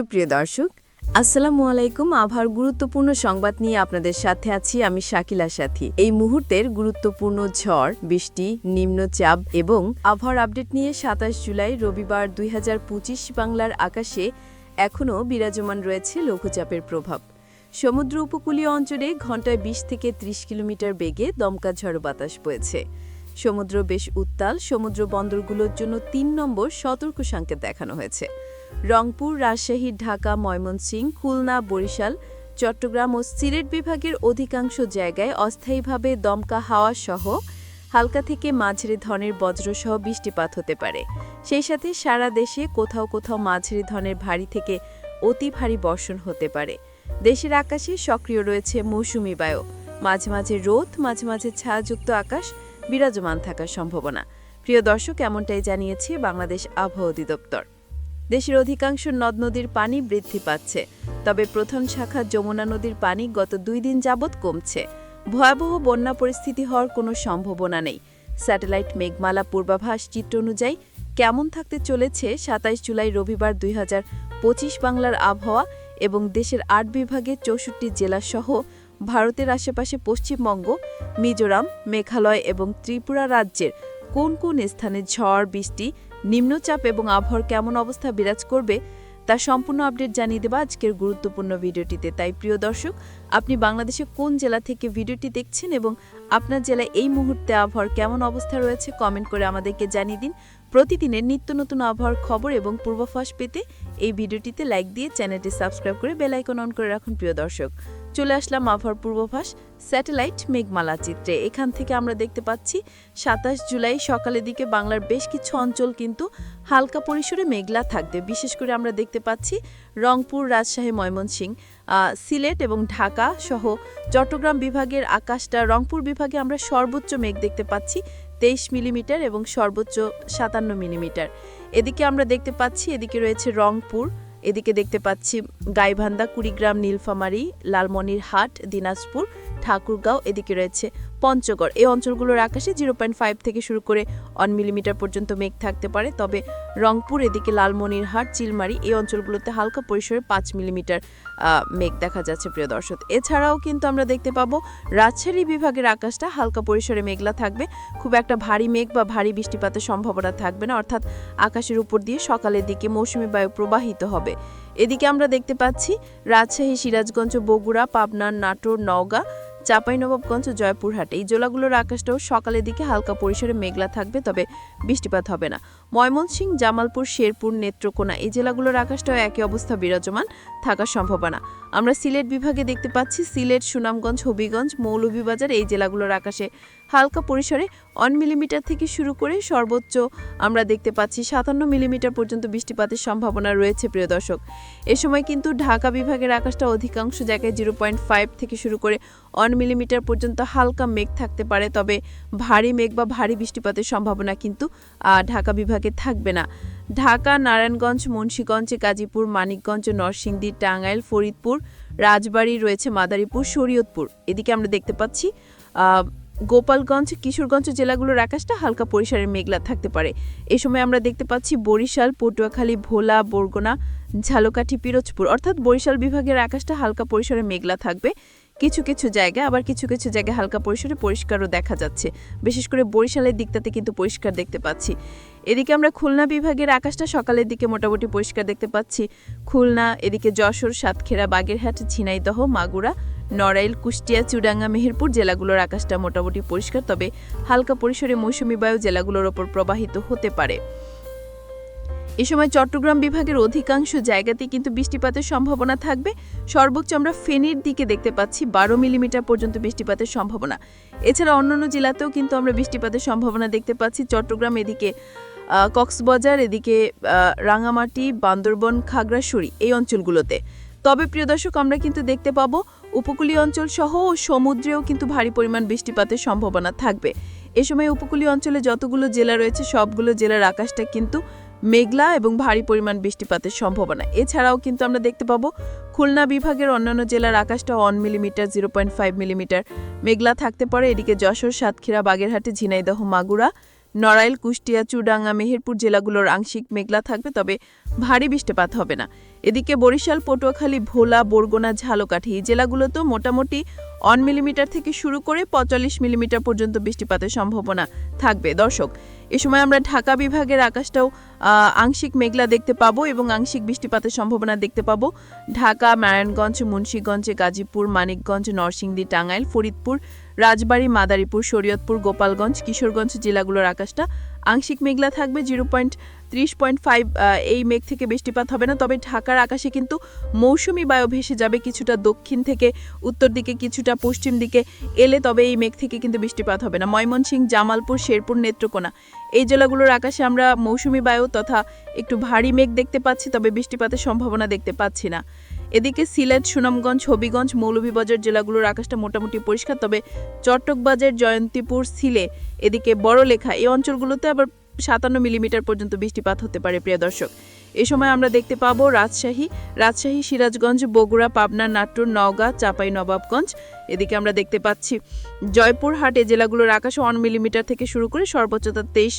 সুপ্রিয় দর্শক, আসসালামু আলাইকুম। আভার গুরুত্বপূর্ণ সংবাদ নিয়ে আপনাদের সাথে আছি আমি শাকিলা সাথী। এই মুহূর্তের গুরুত্বপূর্ণ ঝড়, বৃষ্টি, নিম্নচাপ এবং আবহাওয়ার আপডেট নিয়ে সাতাশ জুলাই রবিবার দুই হাজার পঁচিশ বাংলার আকাশে এখনও বিরাজমান রয়েছে লঘুচাপের প্রভাব। সমুদ্র উপকূলীয় অঞ্চলে ঘন্টায় ২০ থেকে ৩০ কিলোমিটার বেগে দমকা ঝড় বাতাস বয়েছে। সমুদ্র বেশ উত্তাল, সমুদ্র বন্দরগুলোর জন্য তিন নম্বর সতর্ক সংকেত দেখানো হয়েছে। রংপুর, রাজশাহী, ঢাকা, ময়মনসিংহ, খুলনা, বরিশাল, চট্টগ্রাম ও সিলেট বিভাগের অধিকাংশ জায়গায় অস্থায়ীভাবে দমকা হাওয়া সহ হালকা থেকে মাঝারি ধরনের বজ্রসহ বৃষ্টিপাত হতে পারে। সেই সাথে সারা দেশে কোথাও কোথাও মাঝারি ধরনের ভারী থেকে অতি ভারী বর্ষণ হতে পারে। দেশের আকাশে সক্রিয় রয়েছে মৌসুমি বায়ু। মাঝে মাঝে রোদ, মাঝে মাঝে ছায়াযুক্ত আকাশ বিরাজমান থাকার সম্ভাবনা। প্রিয় দর্শক, এমনটাই জানিয়েছে বাংলাদেশ আবহাওয়া অধিদপ্তর। দেশের অধিকাংশ নদ নদীর পানি বৃদ্ধি পাচ্ছে। তবে প্রধান শাখা যমুনা নদীর পানি গত দুই দিন যাবৎ কমছে। ভয়াবহ বন্যা পরিস্থিতি হওয়ার কোনো সম্ভাবনা নেই। স্যাটেলাইট মেঘমালা পূর্বাভাস চিত্র অনুযায়ী কেমন থাকতে চলেছে সাতাইশ জুলাই রবিবার দুই বাংলার আবহাওয়া এবং দেশের আট বিভাগের চৌষট্টি জেলাসহ ভারতের আশেপাশে পশ্চিমবঙ্গ, মিজোরাম, মেঘালয় এবং ত্রিপুরা রাজ্যের কোন কোন স্থানে ঝড়, বৃষ্টি নিম্নচাপ এবং আবহাওয়ার কেমন অবস্থা বিরাজ করবে তার সম্পূর্ণ আপডেট জানিয়ে দেবা আজকের গুরুত্বপূর্ণ ভিডিওটিতে। তাই প্রিয় দর্শক, আপনি বাংলাদেশে কোন জেলা থেকে ভিডিওটি দেখছেন এবং আপনার জেলায় এই মুহূর্তে আবহাওয়ার কেমন অবস্থা রয়েছে কমেন্ট করে আমাদেরকে জানিয়ে দিন। প্রতিদিনের নিত্য নতুন আবহাওয়ার খবর এবং পূর্বাভাস পেতে এই ভিডিওটিতে লাইক দিয়ে চ্যানেলটি সাবস্ক্রাইব করে বেলাইকন অন করে রাখুন, প্রিয় দর্শক। চলে আসলাম আবহাওয়ার পূর্বাভাস, স্যাটেলাইট মেঘমালা চিত্রে। এখান থেকে আমরা দেখতে পাচ্ছি, সাতাশ জুলাই সকালের দিকে বাংলার বেশ কিছু অঞ্চল কিন্তু হালকা পরিসরে মেঘলা থাকবে। বিশেষ করে আমরা দেখতে পাচ্ছি, রংপুর, রাজশাহী, ময়মনসিংহ সিলেট এবং ঢাকা সহ চট্টগ্রাম বিভাগের আকাশটা, রংপুর বিভাগে আমরা সর্বোচ্চ মেঘ দেখতে পাচ্ছি, তেইশ মিলিমিটার এবং সর্বোচ্চ সাতান্ন মিলিমিটার। এদিকে আমরা দেখতে পাচ্ছি, এদিকে রয়েছে রংপুর এদিকে দেখতে পাচ্ছি গাইভান্দা কুড়িগ্রাম নীলফামারী লালমনিরহাট দিনাজপুর ঠাকুরগাঁও এদিকে রয়েছে। পঞ্চগড়। এই অঞ্চলগুলোর আকাশে জিরো পয়েন্ট ফাইভ থেকে শুরু করে ওয়ান মিলিমিটার পর্যন্ত মেঘ থাকতে পারে। তবে রংপুর, এদিকে লালমনিরহাট, চিলমারি এই অঞ্চলগুলোতে হালকা পরিসরে পাঁচ মিলিমিটার মেঘ দেখা যাচ্ছে প্রিয় দর্শক। এছাড়াও কিন্তু আমরা দেখতে পাবো রাজশাহী বিভাগের আকাশটা হালকা পরিসরে মেঘলা থাকবে। খুব একটা ভারী মেঘ বা ভারী বৃষ্টিপাতের সম্ভাবনা থাকবে না। অর্থাৎ আকাশের উপর দিয়ে সকালের দিকে মৌসুমী বায়ু প্রবাহিত হবে। এদিকে আমরা দেখতে পাচ্ছি রাজশাহী, সিরাজগঞ্জ, বগুড়া, পাবনা, নাটোর, নওগাঁ চাঁপাইনবাবগঞ্জ জয়পুরহাট। এই জেলাগুলোর আকাশটাও সকালের দিকে হালকা পরিসরে মেঘলা থাকবে তবে বৃষ্টিপাত হবে না। ময়মনসিংহ, জামালপুর, শেরপুর, নেত্রকোনা এই জেলাগুলোর আকাশটাও একই অবস্থা বিরাজমান থাকার সম্ভাবনা। আমরা সিলেট বিভাগে দেখতে পাচ্ছি সিলেট, সুনামগঞ্জ, হবিগঞ্জ, মৌলভীবাজার এই জেলাগুলোর আকাশে হালকা পরিসরে ওয়ান মিলিমিটার থেকে শুরু করে সর্বোচ্চ আমরা দেখতে পাচ্ছি সাতান্ন মিলিমিটার পর্যন্ত বৃষ্টিপাতের সম্ভাবনা রয়েছে, প্রিয় দর্শক। এ সময় কিন্তু ঢাকা বিভাগের আকাশটা অধিকাংশ জায়গায় জিরো পয়েন্ট ফাইভ থেকে শুরু করে ওয়ান মিলিমিটার পর্যন্ত হালকা মেঘ থাকতে পারে, তবে ভারী মেঘ বা ভারী বৃষ্টিপাতের সম্ভাবনা কিন্তু ঢাকা বিভাগে থাকবে না। ঢাকা, নারায়ণগঞ্জ, মুন্সীগঞ্জ, গাজীপুর, মানিকগঞ্জ, নরসিংদী, টাঙ্গাইল, ফরিদপুর, রাজবাড়ী রয়েছে মাদারীপুর, শরীয়তপুর। এদিকে আমরা দেখতে পাচ্ছি গোপালগঞ্জ, কিশোরগঞ্জ জেলাগুলোর আকাশটা হালকা পরিসরের মেঘলা থাকতে পারে। এ সময় আমরা দেখতে পাচ্ছি বরিশাল, পটুয়াখালী, ভোলা, বরগুনা, ঝালকাঠি, পিরোজপুর। অর্থাৎ বরিশাল বিভাগের আকাশটা হালকা পরিসরে মেঘলা থাকবে। কিছু কিছু জায়গায়, আবার কিছু কিছু জায়গায় হালকা পরিসরে পরিষ্কারও দেখা যাচ্ছে। বিশেষ করে বরিশালের দিকটাতে কিন্তু পরিষ্কার দেখতে পাচ্ছি। এদিকে আমরা খুলনা বিভাগের আকাশটা সকালের দিকে মোটামুটি পরিষ্কার দেখতে পাচ্ছি। খুলনা, এদিকে যশোর, সাতক্ষীরা, বাগেরহাট, ঝিনাইদহ, মাগুরা, নড়াইল, কুষ্টিয়া, চুডাঙ্গা, মেহেরপুর জেলাগুলোর আকাশটা মোটামুটি পরিষ্কার। তবে হালকা পরিসরে মৌসুমী বায়ু জেলাগুলোর ওপর প্রবাহিত হতে পারে। এ সময় চট্টগ্রাম বিভাগের অধিকাংশ জায়গাতেই কিন্তু বৃষ্টিপাতের সম্ভাবনা থাকবে। সর্বোচ্চ আমরা ফেনীর দিকে দেখতে পাচ্ছি বারো মিলিমিটার পর্যন্ত বৃষ্টিপাতের সম্ভাবনা। এছাড়া অন্যান্য জেলাতেও কিন্তু আমরা বৃষ্টিপাতের সম্ভাবনা দেখতে পাচ্ছি। চট্টগ্রাম এদিকে কক্সবাজার, এদিকে রাঙামাটি, বান্দরবন, খাগড়াছড়ি এই অঞ্চলগুলোতে। তবে প্রিয় দর্শক, আমরা কিন্তু দেখতে পাবো উপকূলীয় অঞ্চল সহ সমুদ্রেও কিন্তু ভারী পরিমাণ বৃষ্টিপাতের সম্ভাবনা থাকবে। এ সময় উপকূলীয় অঞ্চলে যতগুলো জেলা রয়েছে, সবগুলো জেলার আকাশটা কিন্তু মেঘলা এবং ভারী পরিমাণ বৃষ্টিপাতের সম্ভাবনা। এছাড়াও কিন্তু আমরা দেখতে পাবো, খুলনা বিভাগের অন্যান্য জেলার আকাশটা one millimetre zero point five millimetre মেঘলা থাকতে পারে, এদিকে যশোর, সাতক্ষীরা, বাগেরহাটে, ঝিনাইদহ, মাগুরা, নড়াইল, কুষ্টিয়া, চুডাঙ্গা, মেহেরপুর জেলাগুলোর আংশিক মেঘলা থাকবে, তবে ভারী বৃষ্টিপাত হবে না। এদিকে বরিশাল, পটুয়াখালী, ভোলা, বরগুনা, ঝালকাঠি জেলাগুলোতেও মোটামুটি অন মিলিমিটার থেকে শুরু করে পঁয়তাল্লিশ মিলিমিটার পর্যন্ত বৃষ্টিপাতের সম্ভাবনা থাকবে। দর্শক, এ সময় আমরা ঢাকা বিভাগের আকাশটাও আংশিক মেঘলা দেখতে পাবো এবং আংশিক বৃষ্টিপাতের সম্ভাবনা দেখতে পাবো। ঢাকা, নারায়ণগঞ্জ, মুন্সীগঞ্জে, গাজীপুর, মানিকগঞ্জ, নরসিংদী, টাঙ্গাইল, ফরিদপুর, রাজবাড়ী, মাদারীপুর, শরীয়তপুর, গোপালগঞ্জ, কিশোরগঞ্জ জেলাগুলোর আকাশটা আংশিক মেঘলা থাকবে, জিরো পয়েন্ট ত্রিশ পয়েন্ট ফাইভ এই মেঘ থেকে বৃষ্টিপাত হবে না। তবে ঢাকার আকাশে কিন্তু মৌসুমি বায়ু ভেসে যাবে কিছুটা দক্ষিণ থেকে উত্তর দিকে, কিছুটা পশ্চিম দিকে এলে তবে এই মেঘ থেকে কিন্তু বৃষ্টিপাত হবে না। ময়মনসিংহ, জামালপুর, শেরপুর, নেত্রকোনা এই জেলাগুলোর আকাশে আমরা মৌসুমি বায়ু তথা একটু ভারী মেঘ দেখতে পাচ্ছি, তবে বৃষ্টিপাতের সম্ভাবনা দেখতে পাচ্ছি না। এদিকে সিলেট, সুনামগঞ্জ, হবিগঞ্জ, মৌলভীবাজার জেলাগুলোর আকাশটা মোটামুটি পরিষ্কার, তবে চট্টকবাজার জয়ন্তীপুর, সিলে এদিকে বড় লেখা এই অঞ্চলগুলোতে আবার সাতান্ন মিলিমিটার পর্যন্ত বৃষ্টিপাত হতে পারে, প্রিয় দর্শক। এ সময় আমরা দেখতে পাবো রাজশাহী রাজশাহী, সিরাজগঞ্জ, বগুড়া, পাবনা নাট্টুর নওগাঁ, চাপাই, নবাবগঞ্জ। এদিকে আমরা দেখতে পাচ্ছি জয়পুরহাট এই জেলাগুলোর আকাশে ওয়ান মিলিমিটার থেকে শুরু করে সর্বোচ্চতা তেইশ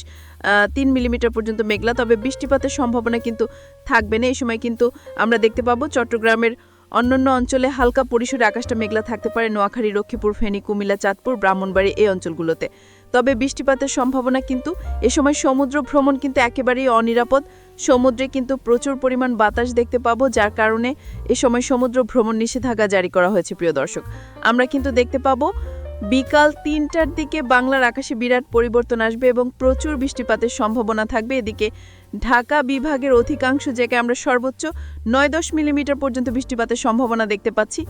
তিন মিলিমিটার পর্যন্ত মেঘলা, তবে বৃষ্টিপাতের সম্ভাবনা কিন্তু থাকবে না। এই সময় কিন্তু আমরা দেখতে পাবো চট্টগ্রামের অন্যান্য অঞ্চলে হালকা পরিসরে আকাশটা মেঘলা থাকতে পারে, নোয়াখালী, লক্ষ্মীপুর, ফেনী, কুমিল্লা, চাঁদপুর, ব্রাহ্মণবাড়ি এই অঞ্চলগুলোতে। তবে বৃষ্টিপাতের সম্ভাবনা কিন্তু, এ সময় সমুদ্র ভ্রমণ কিন্তু একেবারেই অনিরাপদ। সমুদ্রে কিন্তু প্রচুর পরিমাণ বাতাস দেখতে পাবো, যার কারণে এ সময় সমুদ্র ভ্রমণ নিষেধাজ্ঞা জারি করা হয়েছে, প্রিয় দর্শক। আমরা কিন্তু দেখতে পাবো, বিকাল তিনটার দিকে বাংলার আকাশে বিরাট পরিবর্তন আসবে এবং প্রচুর বৃষ্টিপাতের সম্ভাবনা থাকবে। এদিকে ঢাকা বিভাগের অধিকাংশ জায়গায় আমরা সর্বোচ্চ নয় দশ মিলিমিটার পর্যন্ত বৃষ্টিপাতের সম্ভাবনা দেখতে পাচ্ছি।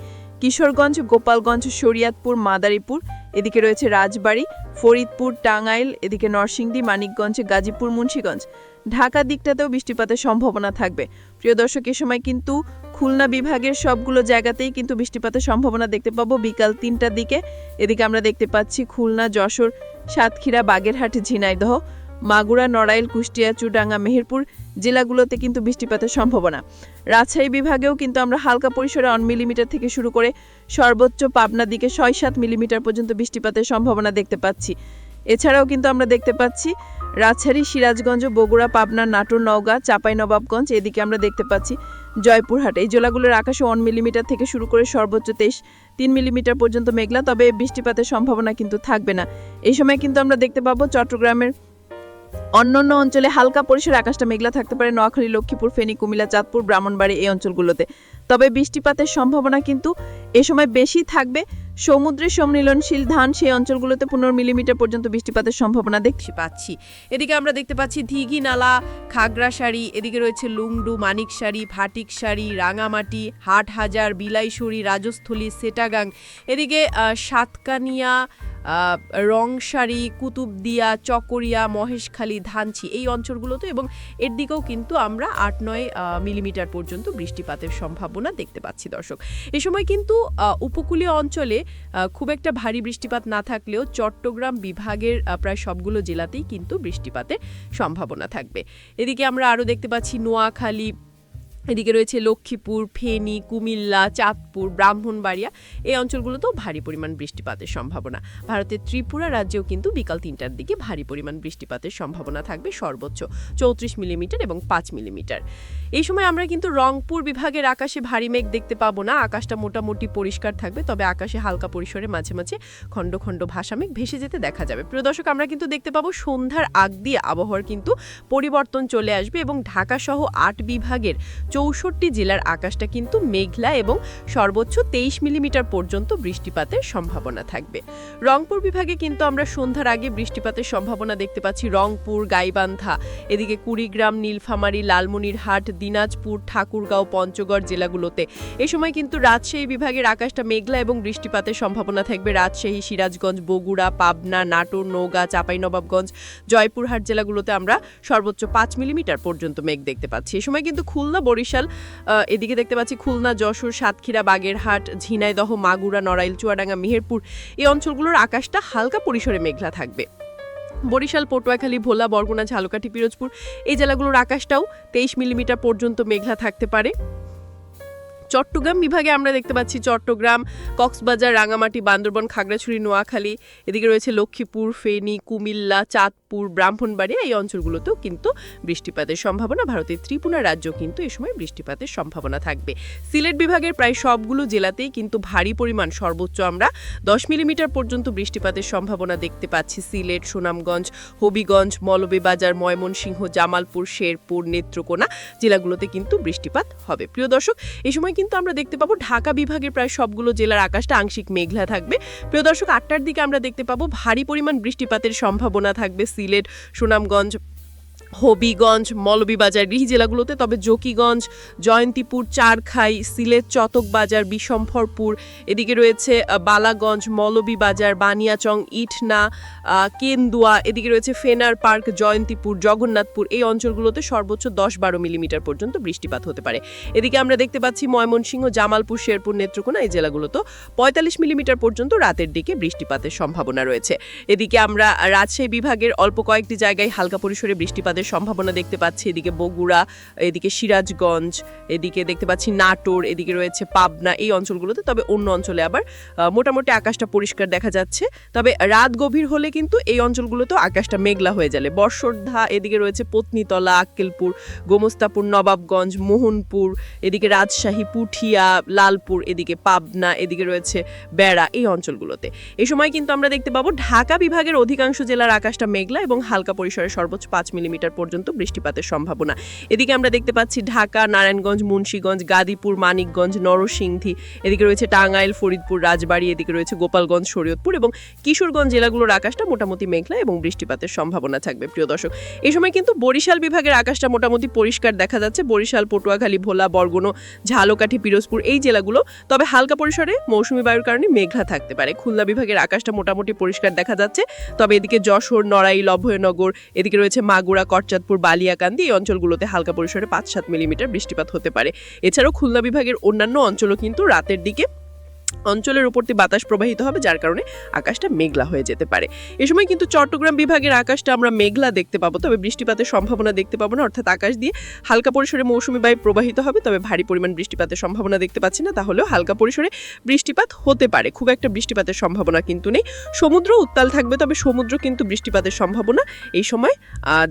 কিশোরগঞ্জ, গোপালগঞ্জ, শরিয়াতপুর, মাদারীপুর এদিকে রয়েছে রাজবাড়ি, ফরিদপুর, টাঙ্গাইল, এদিকে নরসিংদী, মানিকগঞ্জ, গাজীপুর, মুন্সীগঞ্জ। ঢাকা দিকটাতেও বৃষ্টিপাতের সম্ভাবনা থাকবে। প্রিয় দর্শক, এ সময় কিন্তু খুলনা বিভাগের সবগুলো জায়গাতেই কিন্তু বৃষ্টিপাতের সম্ভাবনা দেখতে পাবো বিকাল তিনটার দিকে। এদিকে আমরা দেখতে পাচ্ছি খুলনা, যশোর, সাতক্ষীরা, বাগেরহাট, ঝিনাইদহ। মাগুরা, নড়াইল, কুষ্টিয়া, চুডাঙ্গা, মেহেরপুর জেলাগুলোতে কিন্তু বৃষ্টিপাতের সম্ভাবনা। রাজশাহী বিভাগেও কিন্তু আমরা হালকা পরিসরে অন মিলিমিটার থেকে শুরু করে সর্বোচ্চ পাবনা দিকে ছয় সাত মিলিমিটার পর্যন্ত বৃষ্টিপাতের সম্ভাবনা দেখতে পাচ্ছি। এছাড়াও কিন্তু আমরা দেখতে পাচ্ছি রাজশাহী, সিরাজগঞ্জ, বগুড়া, পাবনা, নাটোর, নওগাঁ চাঁপাইনবাবগঞ্জ এদিকে আমরা দেখতে পাচ্ছি জয়পুরহাট। এই জেলাগুলোর আকাশে ওয়ান মিলিমিটার থেকে শুরু করে সর্বোচ্চ তেইশ, তিন মিলিমিটার পর্যন্ত মেঘলা, তবে বৃষ্টিপাতের সম্ভাবনা কিন্তু থাকবে না। এই সময় কিন্তু আমরা দেখতে পাবো চট্টগ্রামের অন্যান্য অঞ্চলে হালকা পরিসরে আকাশটা মেঘলা থাকতে পারে। নোয়াখালী, লক্ষ্মীপুর, ফেনী, কুমিল্লা, চাঁদপুর, ব্রাহ্মণবাড়ি এই অঞ্চলগুলোতে। তবে বৃষ্টিপাতের সম্ভাবনা কিন্তু এ সময় বেশি থাকবে। সমুদ্রে সম্মিলনশীল ধান সেই অঞ্চলগুলোতে পনেরো মিলিমিটার পর্যন্ত বৃষ্টিপাতের সম্ভাবনা দেখতে পাচ্ছি। এদিকে আমরা দেখতে পাচ্ছি দিঘি নালা খাগড়াশাড়ি এদিকে রয়েছে লুংডু মানিকশাড়ি ভাটিকশাড়ি রাঙামাটি, হাটহাজার, বিলাইশুড়ি, রাজস্থলী, সেটাগাং। এদিকে সাতকানিয়া রংসারি কুতুবদিয়া, চকরিয়া, মহেশখালী, ধানছি এই অঞ্চলগুলোতে এবং এর দিকেও কিন্তু আমরা আট নয় মিলিমিটার পর্যন্ত বৃষ্টিপাতের সম্ভাবনা দেখতে পাচ্ছি দর্শক। এ সময় কিন্তু উপকূলীয় অঞ্চলে খুব একটা ভারী বৃষ্টিপাত না থাকলেও চট্টগ্রাম বিভাগের প্রায় সবগুলো জেলাতেই কিন্তু বৃষ্টিপাতের সম্ভাবনা থাকবে। এদিকে আমরা আরও দেখতে পাচ্ছি নোয়াখালী এদিকে রয়েছে লক্ষ্মীপুর, ফেনী, কুমিল্লা, চাঁদপুর, ব্রাহ্মণবাড়িয়া। এই অঞ্চলগুলোতেও ভারী পরিমাণ বৃষ্টিপাতের সম্ভাবনা। ভারতের ত্রিপুরা রাজ্যেও কিন্তু বিকাল তিনটার দিকে ভারী পরিমাণ বৃষ্টিপাতের সম্ভাবনা থাকবে সর্বোচ্চ চৌত্রিশ মিলিমিটার এবং পাঁচ মিলিমিটার। এই সময় আমরা কিন্তু রংপুর বিভাগের আকাশে ভারী মেঘ দেখতে পাবো না। আকাশটা মোটামুটি পরিষ্কার থাকবে, তবে আকাশে হালকা পরিসরে মাঝে মাঝে খণ্ড খণ্ড ভাসা মেঘ ভেসে যেতে দেখা যাবে। প্রিয় দর্শক, আমরা কিন্তু দেখতে পাবো সন্ধ্যার আগ দিয়ে আবহাওয়ার কিন্তু পরিবর্তন চলে আসবে এবং ঢাকা সহ আট বিভাগের চৌষট্টি জেলার আকাশটা কিন্তু মেঘলা এবং সর্বোচ্চ তেইশ মিলিমিটার পর্যন্ত বৃষ্টিপাতের সম্ভাবনা থাকবে। রংপুর বিভাগে কিন্তু আমরা সন্ধ্যার আগে বৃষ্টিপাতের সম্ভাবনা দেখতে পাচ্ছি। রংপুর, গাইবান্ধা, এদিকে কুড়িগ্রাম, নীলফামারী, লালমনিরহাট, দিনাজপুর, ঠাকুরগাঁও, পঞ্চগড় জেলাগুলোতে। এ সময় কিন্তু রাজশাহী বিভাগের আকাশটা মেঘলা এবং বৃষ্টিপাতের সম্ভাবনা থাকবে। রাজশাহী, সিরাজগঞ্জ, বগুড়া, পাবনা, নাটোর, নওগাঁ, চাঁপাইনবাবগঞ্জ, জয়পুরহাট জেলাগুলোতে আমরা সর্বোচ্চ পাঁচ মিলিমিটার পর্যন্ত মেঘ দেখতে পাচ্ছি। এ সময় কিন্তু খুলনা, বরিশাল আহ, এদিকে দেখতে পাচ্ছি খুলনা যশোর সাতক্ষীরা বাগেরহাট ঝিনাইদহ মাগুরা নড়াইল চুয়াডাঙ্গা মেহেরপুর এই অঞ্চলগুলোর আকাশটা হালকা পরিসরে মেঘলা থাকবে। বরিশাল পটুয়াখালী ভোলা বরগুনা ঝালকাঠি পিরোজপুর এই জেলাগুলোর আকাশটাও তেইশ মিলিমিটার পর্যন্ত মেঘলা থাকতে পারে। চট্টগ্রাম বিভাগে আমরা দেখতে পাচ্ছি চট্টগ্রাম, কক্সবাজার, রাঙামাটি, বান্দরবন, খাগড়াছড়ি, নোয়াখালী, এদিকে রয়েছে লক্ষ্মীপুর, ফেনী, কুমিল্লা, চাঁদপুর, ব্রাহ্মণবাড়িয়া, এই অঞ্চলগুলোতেও কিন্তু বৃষ্টিপাতের সম্ভাবনা। ভারতের ত্রিপুরা রাজ্য কিন্তু এ সময় বৃষ্টিপাতের সম্ভাবনা থাকবে। সিলেট বিভাগের প্রায় সবগুলো জেলাতেই কিন্তু ভারী পরিমাণ, সর্বোচ্চ আমরা দশ মিলিমিটার পর্যন্ত বৃষ্টিপাতের সম্ভাবনা দেখতে পাচ্ছি। সিলেট, সুনামগঞ্জ, হবিগঞ্জ, মৌলভীবাজার, ময়মনসিংহ, জামালপুর, শেরপুর, নেত্রকোনা জেলাগুলোতে কিন্তু বৃষ্টিপাত হবে। প্রিয় দর্শক এই সময় কিন্তু আমরা দেখতে পাবো ঢাকা বিভাগের প্রায় সবগুলো জেলার আকাশটা আংশিক মেঘলা থাকবে। প্রিয় দর্শক, আটটার দিকে আমরা দেখতে পাবো ভারী পরিমাণ বৃষ্টিপাতের সম্ভাবনা থাকবে সিলেট, সুনামগঞ্জ হবিগঞ্জ, মৌলভীবাজার এই জেলাগুলোতে, তবে জকিগঞ্জ, জয়ন্তীপুর, চারখাই, সিলেট, চতকবাজার বিশম্ফরপুর এদিকে রয়েছে বালাগঞ্জ, মৌলভীবাজার, বানিয়াচং, ইটনা কেন্দুয়া, এদিকে রয়েছে ফেনার পার্ক, জয়ন্তীপুর, জগন্নাথপুর, এই অঞ্চলগুলোতে সর্বোচ্চ দশ বারো মিলিমিটার পর্যন্ত বৃষ্টিপাত হতে পারে। এদিকে আমরা দেখতে পাচ্ছি ময়মনসিংহ, জামালপুর, শেরপুর, নেত্রকোনা, এই জেলাগুলোতে পঁয়তাল্লিশ মিলিমিটার পর্যন্ত রাতের দিকে বৃষ্টিপাতের সম্ভাবনা রয়েছে। এদিকে আমরা রাজশাহী বিভাগের অল্প কয়েকটি জায়গায় হালকা পরিসরে বৃষ্টিপাতের সম্ভাবনা দেখতে পাচ্ছি। এদিকে বগুড়া, এদিকে সিরাজগঞ্জ, এদিকে দেখতে পাচ্ছি নাটোর, এদিকে রয়েছে পাবনা এই অঞ্চলগুলোতে। তবে অন্য অঞ্চলে আবার মোটামুটি আকাশটা পরিষ্কার দেখা যাচ্ছে। তবে রাত গভীর হলে কিন্তু এই অঞ্চলগুলোতেও আকাশটা মেঘলা হয়ে যাবে। বর্ষর্ধা, এদিকে রয়েছে পত্নীতলা, আক্কেলপুর, গোমস্তাপুর, নবাবগঞ্জ, মোহনপুর, এদিকে রাজশাহী, পুঠিয়া, লালপুর, এদিকে পাবনা, এদিকে রয়েছে বেড়া এই অঞ্চলগুলোতে। এই সময় কিন্তু আমরা দেখতে পাবো ঢাকা বিভাগের অধিকাংশ জেলার আকাশটা মেঘলা এবং হালকা পরিসরে সর্বোচ্চ পাঁচ মিলিমিটার পর্যন্ত বৃষ্টিপাতের সম্ভাবনা। এদিকে আমরা দেখতে পাচ্ছি ঢাকা, নারায়ণগঞ্জ, মুন্সীগঞ্জ গাদীপুর মানিকগঞ্জ, নরসিংদী, এদিকে রয়েছে টাঙ্গাইল, ফরিদপুর, রাজবাড়ী, এদিকে রয়েছে গোপালগঞ্জ, শরীয়তপুর এবং কিশোরগঞ্জ জেলাগুলোর আকাশটা মোটামুটি মেঘলা এবং বৃষ্টিপাতের সম্ভাবনা থাকবে, প্রিয় দর্শক। এই সময় কিন্তু বরিশাল বিভাগের আকাশটা মোটামুটি পরিষ্কার দেখা যাচ্ছে। বরিশাল, পটুয়াখালী, ভোলা, বরগুনো, ঝালকাঠি, পিরোজপুর এই জেলাগুলো, তবে হালকা পরিসরে মৌসুমী বায়ুর কারণে মেঘলা থাকতে পারে। খুলনা বিভাগের আকাশটা মোটামুটি পরিষ্কার দেখা যাচ্ছে, তবে এদিকে যশোর, নড়াইল, অভয়নগর, এদিকে রয়েছে মাগুরা করচাঁদপুর বালিয়াকান্দি এই অঞ্চলগুলোতে হালকা পরিসরে পাঁচ সাত মিলিমিটার বৃষ্টিপাত হতে পারে। এছাড়াও খুলনা বিভাগের অন্যান্য অঞ্চলও কিন্তু রাতের দিকে অঞ্চলের উপর দিয়ে বাতাস প্রবাহিত হবে, যার কারণে আকাশটা মেঘলা হয়ে যেতে পারে। এ সময় কিন্তু চট্টগ্রাম বিভাগের আকাশটা আমরা মেঘলা দেখতে পাবো, তবে বৃষ্টিপাতের সম্ভাবনা দেখতে পাবো না। অর্থাৎ আকাশ দিয়ে হালকা পরিসরে মৌসুমী বায়ু প্রবাহিত হবে, তবে ভারী পরিমাণ বৃষ্টিপাতের সম্ভাবনা দেখতে পাচ্ছি না। তাহলেও হালকা পরিসরে বৃষ্টিপাত হতে পারে। খুব একটা বৃষ্টিপাতের সম্ভাবনা কিন্তু নেই। সমুদ্র উত্তাল থাকবে, তবে সমুদ্র কিন্তু বৃষ্টিপাতের সম্ভাবনা এই সময়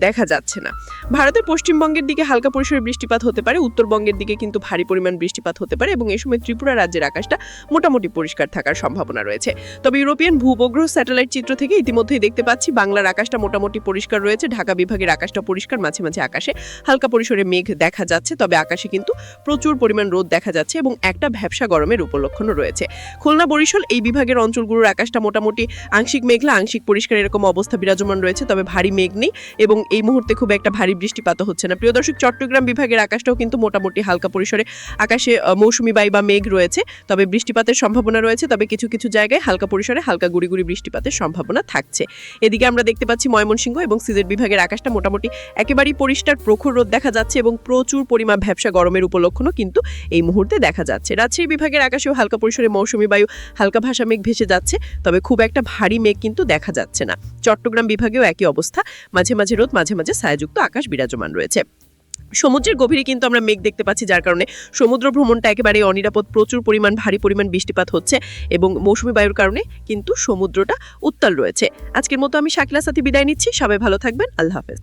দেখা যাচ্ছে না। ভারতের পশ্চিমবঙ্গের দিকে হালকা পরিসরে বৃষ্টিপাত হতে পারে, উত্তরবঙ্গের দিকে কিন্তু ভারী পরিমাণ বৃষ্টিপাত হতে পারে এবং এই সময় ত্রিপুরা রাজ্যের আকাশটা মোটামুটি পরিষ্কার থাকার সম্ভাবনা রয়েছে। তবে ইউরোপিয়ান ভূপগ্রহ স্যাটেলাইট চিত্র থেকে ইতিমধ্যেই দেখতে পাচ্ছি বাংলার আকাশটা মোটামুটি পরিষ্কার রয়েছে, ঢাকা বিভাগের আকাশটা পরিষ্কার, মাঝে মাঝে আকাশে হালকা পরিসরে মেঘ দেখা যাচ্ছে, তবে আকাশে কিন্তু প্রচুর পরিমাণ রোদ দেখা যাচ্ছে এবং একটা ভ্যাবসা গরমের উপলক্ষণও রয়েছে। খুলনা বরিশাল এই বিভাগের অঞ্চলগুলোর আকাশটা মোটামুটি আংশিক মেঘলা, আংশিক পরিষ্কার এরকম অবস্থা বিরাজমান রয়েছে, তবে ভারী মেঘ নেই এবং এই মুহূর্তে খুব একটা ভারী বৃষ্টিপাত হচ্ছে না। প্রিয় দর্শক, চট্টগ্রাম বিভাগের আকাশটাও কিন্তু মোটামুটি হালকা পরিসরে আকাশে মৌসুমী বায়ু বা মেঘ রয়েছে, তবে বৃষ্টিপাতের সম্ভাবনা রয়েছে, তবে কিছু কিছু জায়গায় হালকা পরিসরে হালকা গুড়ি গুড়ি বৃষ্টিপাতের সম্ভাবনা থাকছে। এদিকে আমরা দেখতে পাচ্ছি ময়মনসিংহ এবং সিলেট বিভাগের আকাশটা মোটামুটি একেবারেই পরিষ্কার প্রখর রোদ দেখা যাচ্ছে এবং প্রচুর পরিমাণ ভ্যাবসা গরমের উপলক্ষণও কিন্তু এই মুহূর্তে দেখা যাচ্ছে। রাজশাহী বিভাগের আকাশেও হালকা পরিসরে মৌসুমী বায়ু, হালকা ভাষা মেঘ ভেসে যাচ্ছে, তবে খুব একটা ভারী মেঘ কিন্তু দেখা যাচ্ছে না। চট্টগ্রাম বিভাগেও একই অবস্থা, মাঝে মাঝে রোদ, মাঝে মাঝে ছায়াযুক্ত আকাশ বিরাজমান রয়েছে। সমুদ্রের গভীরে কিন্তু আমরা মেঘ দেখতে পাচ্ছি, যার কারণে সমুদ্র ভ্রমণটা একেবারে অনিরাপদ, প্রচুর পরিমাণ, ভারী পরিমাণ বৃষ্টিপাত হচ্ছে এবং মৌসুমী বায়ুর কারণে কিন্তু সমুদ্রটা উত্তাল রয়েছে। আজকের মতো আমি শাকিলা সাথী বিদায় নিচ্ছি। সবাই ভালো থাকবেন। আল্লাহ হাফেজ।